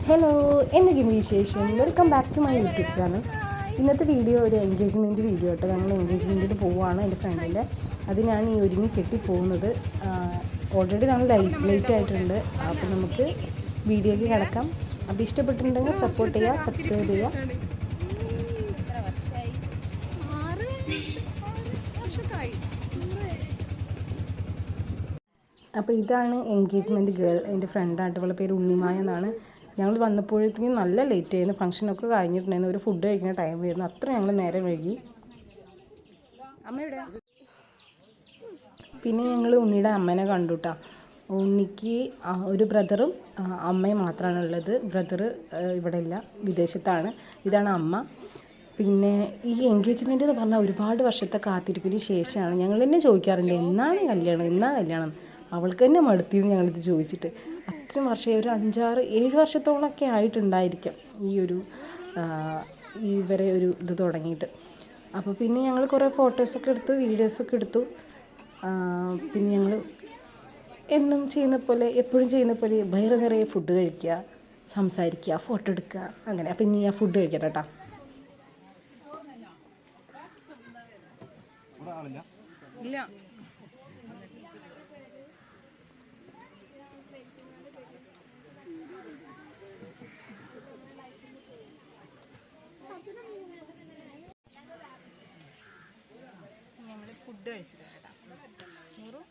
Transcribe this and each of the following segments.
Hello എന്തൊക്കെയാണ് വിശേഷം? Welcome back to my YouTube channel ഇന്നത്തെ വീഡിയോ ഒരു എൻഗേജ്മെന്റ് വീഡിയോ കേട്ടോ. ഞങ്ങൾ എൻഗേജ്മെന്റിന് പോവുകയാണ് എന്റെ ഫ്രണ്ടിന്റെ അതിനാണ് ഈ ഒരുങ്ങി കെട്ടി പോകുന്നത്. ഓൾറെഡി നമ്മൾ ലേറ്റ് ആയിട്ടുണ്ട്. അപ്പോൾ നമുക്ക് വീഡിയോയ്ക്ക് കിടക്കാം. അപ്പോൾ ഇഷ്ടപ്പെട്ടിട്ടുണ്ടെങ്കിൽ സപ്പോർട്ട് ചെയ്യുക സബ്സ്ക്രൈബ് ചെയ്യുക അപ്പോൾ ഇതാണ് എൻഗേജ്മെന്റ് ഗേൾ എന്റെ ഫ്രണ്ടായിട്ട് അവളുടെ പേര് ഉണ്ണിമായ എന്നാണ്. ഞങ്ങൾ വന്നപ്പോഴത്തേക്കും നല്ല ലേറ്റ് ആയിരുന്നു. ഫംഗ്ഷനൊക്കെ കഴിഞ്ഞിട്ടുണ്ടായിരുന്നു. ഒരു ഫുഡ് കഴിക്കുന്ന ടൈം ആയിരുന്നു. അത്ര ഞങ്ങൾ നേരം വൈകി. അമ്മയുടെ പിന്നെ ഞങ്ങൾ ഉണ്ണിയുടെ അമ്മേനെ കണ്ടുട്ടാ. ഉണ്ണിക്ക് ഒരു ബ്രദറും അമ്മയും മാത്രമാണ് ഉള്ളത്. ബ്രദർ ഇവിടെ ഇല്ല വിദേശത്താണ്. ഇതാണ് അമ്മ. പിന്നെ ഈ എൻഗേജ്മെന്റ് എന്ന് പറഞ്ഞാൽ ഒരുപാട് വർഷത്തെ കാത്തിരിപ്പിന് ശേഷമാണ് ഞങ്ങൾ തന്നെ ചോദിക്കാറുണ്ട് എന്നാണ് കല്യാണം? എന്നാണ് കല്യാണം? അവൾക്ക് തന്നെ മടുത്തിന്ന് ഞങ്ങളിത് ചോദിച്ചിട്ട്. അത്രയും വർഷം ഒരു അഞ്ചാറ് ഏഴ് വർഷത്തോളമൊക്കെ ആയിട്ടുണ്ടായിരിക്കാം ഈ ഒരു ഇവരെ ഒരു ഇത് തുടങ്ങിയിട്ട്. അപ്പോൾ പിന്നെ ഞങ്ങൾ കുറേ ഫോട്ടോസൊക്കെ എടുത്തു വീഡിയോസൊക്കെ എടുത്തു. പിന്നെ ഞങ്ങൾ എന്നും ചെയ്യുന്ന പോലെ എപ്പോഴും ചെയ്യുന്ന പോലെ വയറ് നിറയെ ഫുഡ് കഴിക്കുക സംസാരിക്കുക ഫോട്ടോ എടുക്കുക അങ്ങനെ. അപ്പം ഇനി ഞാൻ ഫുഡ് കഴിക്കട്ടെ കേട്ടോ. ഇല്ല. ഞങ്ങൾ ഫുഡ് കഴിച്ചിട്ട് കേട്ടോ.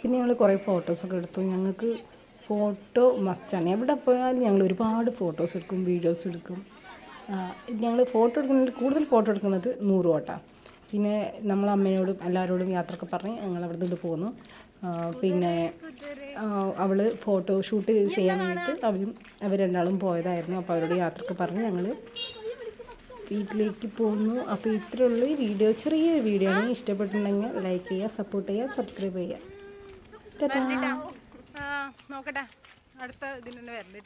പിന്നെ ഞങ്ങൾ കുറേ ഫോട്ടോസൊക്കെ എടുത്തു. ഞങ്ങൾക്ക് ഫോട്ടോ മസ്റ്റാണ് എവിടെ പോയാലും ഞങ്ങൾ ഒരുപാട് ഫോട്ടോസ് എടുക്കും വീഡിയോസ് എടുക്കും. ഞങ്ങൾ ഫോട്ടോ എടുക്കുന്നതിൽ കൂടുതൽ ഫോട്ടോ എടുക്കുന്നത് നൂറ് വട്ടാണ് പിന്നെ നമ്മൾ അമ്മയോടും എല്ലാവരോടും യാത്രയൊക്കെ പറഞ്ഞ് ഞങ്ങൾ അവിടെ നിന്ന് പോന്നു. പിന്നെ അവൾ ഫോട്ടോ ഷൂട്ട് ചെയ്യാൻ വേണ്ടിയിട്ട് അവരും അവർ രണ്ടാളും പോയതായിരുന്നു. അപ്പോൾ അവരോട് യാത്രയൊക്കെ പറഞ്ഞ് ഞങ്ങൾ വീട്ടിലേക്ക് പോകുന്നു. അപ്പോൾ ഇത്രയേ ഉള്ളൂ ഈ വീഡിയോ. ചെറിയ വീഡിയോ ആണ്. ഇഷ്ടപ്പെട്ടുണ്ടെങ്കിൽ ലൈക്ക് ചെയ്യുക സപ്പോർട്ട് ചെയ്യുക സബ്സ്ക്രൈബ് ചെയ്യുക. നോക്കട്ടെ. അടുത്ത ഇതിന് തന്നെ വരണ്ട